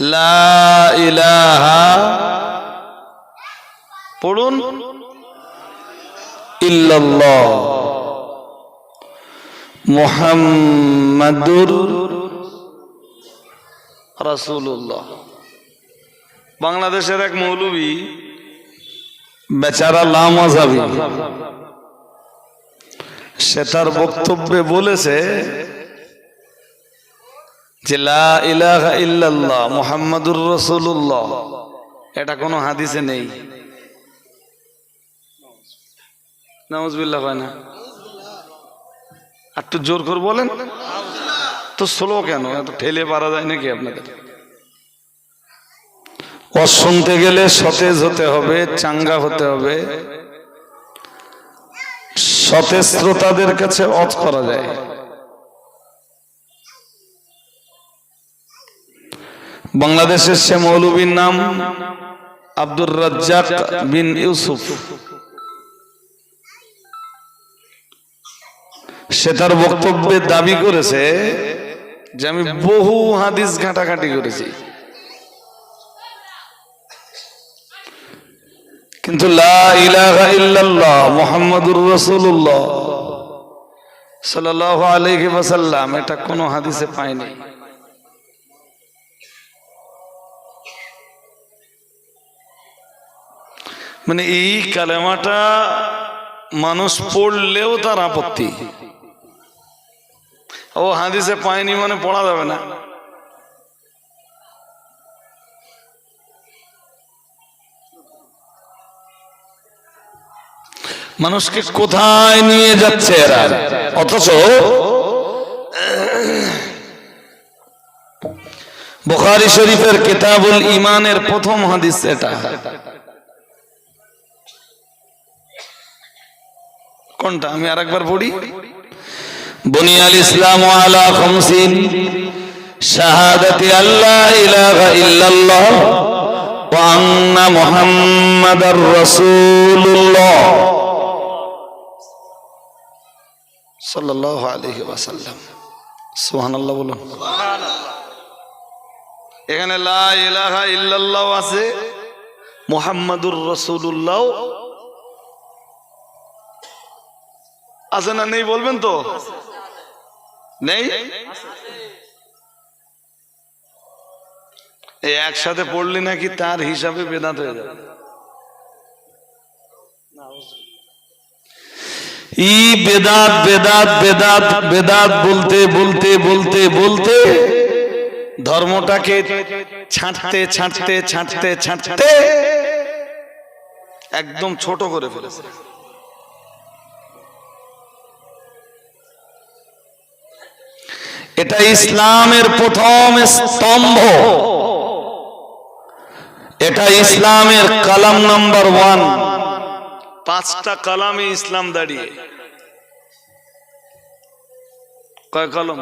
লা ইলাহা পড়ুন। ইল্লাল্লাহ। মুহাম্মাদুর রাসূলুল্লাহ। বাংলাদেশের এক মৌলবী। বেচারা লামাজাবি সে তার বক্তব্যে বলেছে যে ইল্লাল্লাহ মুহাম্মাদুর রাসূলুল্লাহ। এটা কোনো হাদিসে নেই। নাউজুবিল্লাহ হয় না। আর একটু জোর করে বলেন। তো স্লো কেন? এত ঠেলে পারা যায় নাকি আপনাদের? ও শুনতে গেলে সতেজ হতে হবে, চাঙ্গা হতে হবে। সতেজ শ্রোতাদের কাছে অথ করা যায়। বাংলাদেশের সে মৌলবীর নাম আব্দুর রাজ্জাক বিন ইউসুফ। সে তার বক্তব্যে দাবি করেছে যে আমি বহু হাদিস ঘাটাঘাটি করেছি। কিন্তু মুহাম্মাদুর রাসূলুল্লাহ সাল্লাল্লাহু আলাইহি ওয়াসাল্লাম এটা কোনো হাদিসে পাইনি মানে এই কালেমাটা মানুষ পড়লেও তার আপত্তি। ও হাদিসে পায়নি মানে পড়া যাবে না। মানুষকে কোথায় নিয়ে যাচ্ছে এরা? অথচ বুখারি শরীফের কেতাবুল ইমানের প্রথম হাদিস এটা। কোনটা? আমি আরেকবার পড়ি। বুনিয়াল ইসলাম আলা খামসিন। শাহাদাতি আল্লাহ ইলাহা ইল্লাল্লাহ ওয়া আন্না মুহাম্মাদার রাসূলুল্লাহ। সাল্লাল্লাহু আলাইহি ওয়াসাল্লাম। সুবহানাল্লাহ বলুন। সুবহানাল্লাহ এখানে লা ইলাহা ইল্লাল্লাহ আছে, মুহাম্মাদুর রাসূলুল্লাহ। আছে না নেই বলবেন তো? নেই? একসাথে পড়লি নাকি তার হিসাবে বেদাত হয়ে যাবে। ই বেদাত বেদাত বেদাত বেদাত বলতে বলতে বলতে বলতে ধর্মটাকে ছাঁটতে ছাঁটতে ছাঁটতে ছাঁটতে একদম ছোট করে ফেলেছে। এটা ইসলামের প্রথম স্তম্ভ। এটা ইসলামের কালাম নাম্বার ওয়ান। পাঁচটা কালামে ইসলাম দাঁড়িয়ে। কয় কলম?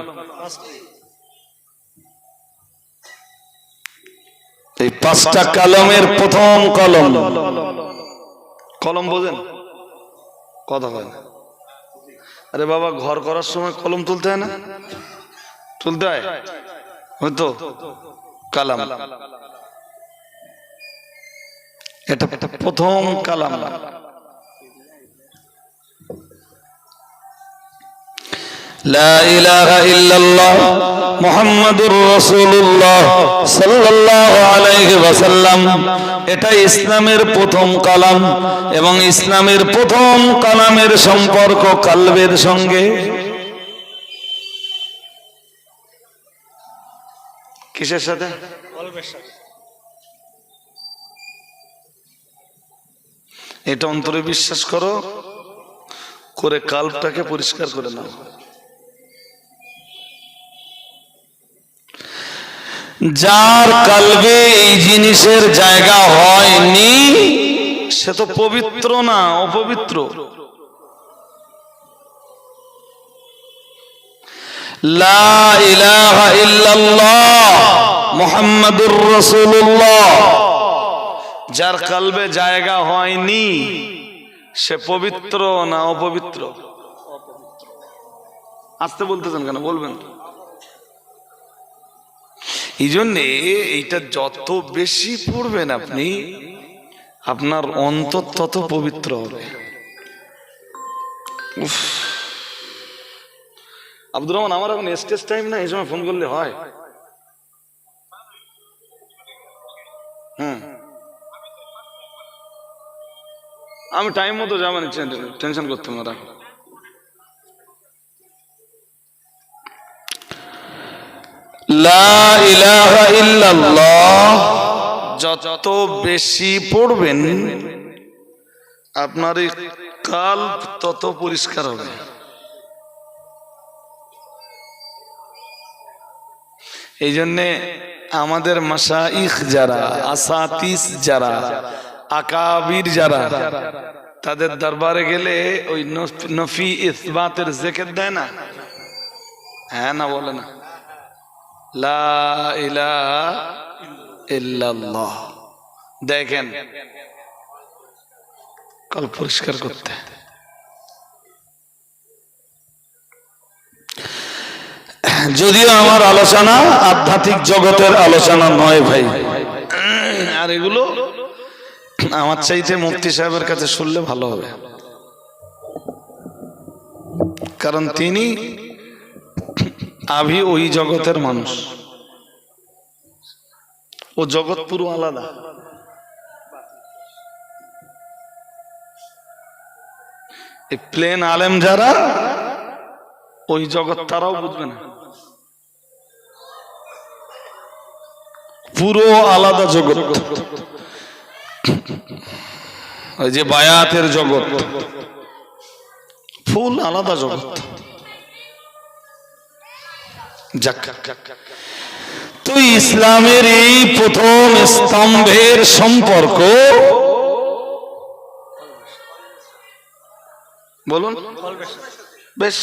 এই পাঁচটা কলমের প্রথম কলম। কলম বোঝেন? কথা না। আরে বাবা ঘর করার সময় কলম তুলতে হয় না? তুলতে হয়? কালাম। এটা প্রথম কালাম। লা ইলাহা ইল্লাল্লাহ মুহাম্মাদুর রাসূলুল্লাহ সাল্লাল্লাহু আলাইহি ওয়াসাল্লাম। এটা ইসলামের প্রথম কালাম এবং ইসলামের প্রথম কালামের সম্পর্ক কালবের সঙ্গে কিসের সাথে? এটা অন্তরে বিশ্বাস করো করে কাল্পটাকে পরিষ্কার করে নাও। যার কালবে এই জিনিসের জায়গা হয়নি সে তো পবিত্র না অপবিত্র। লা যার কালবে জায়গা হয়নি, সে পবিত্র না অপবিত্র? আসতে বলতেছেন কেন? বলবেন এই জন্যে এইটা যত বেশি পড়বেন আপনি, আপনার অন্তর তত পবিত্র হবে। উফ। আব্দুর রহমান আমার এখন স্টেজ টাইম না এই সময় ফোন করলে হয়। হুম। আমি টাইম মতো যাবেন টেনশন করতে না রাখো। যত বেশি পড়বেন আপনার এই কাল তত পরিষ্কার হবে। এই জন্যে আমাদের মাসাইখ যারা, আসাতিস যারা, আকাবির যারা, তাদের দরবারে গেলে ওই নফ- ইসবাতের জেকের দেয় না? হ্যাঁ না বলে না? দেখেন, কাল পরিষ্কার করতে। যদিও আমার আলোচনা আধ্যাত্মিক জগতের আলোচনা নয় ভাই। আর এগুলো আমার চাইতে মুফতি সাহেবের কাছে শুনলে ভালো হবে। কারণ তিনি আভি ওই জগতের মানুষ। ও জগৎ পুরো আলাদা। প্লেন আলেম যারা ওই জগৎ তারাও বুঝবে না। পুরো আলাদা জগৎ। ওই যে বায়াতের জগৎ। ফুল আলাদা জগৎ। যাক। তো ইসলামের এই প্রথম স্তম্ভের সম্পর্ক বলুন। বেশ।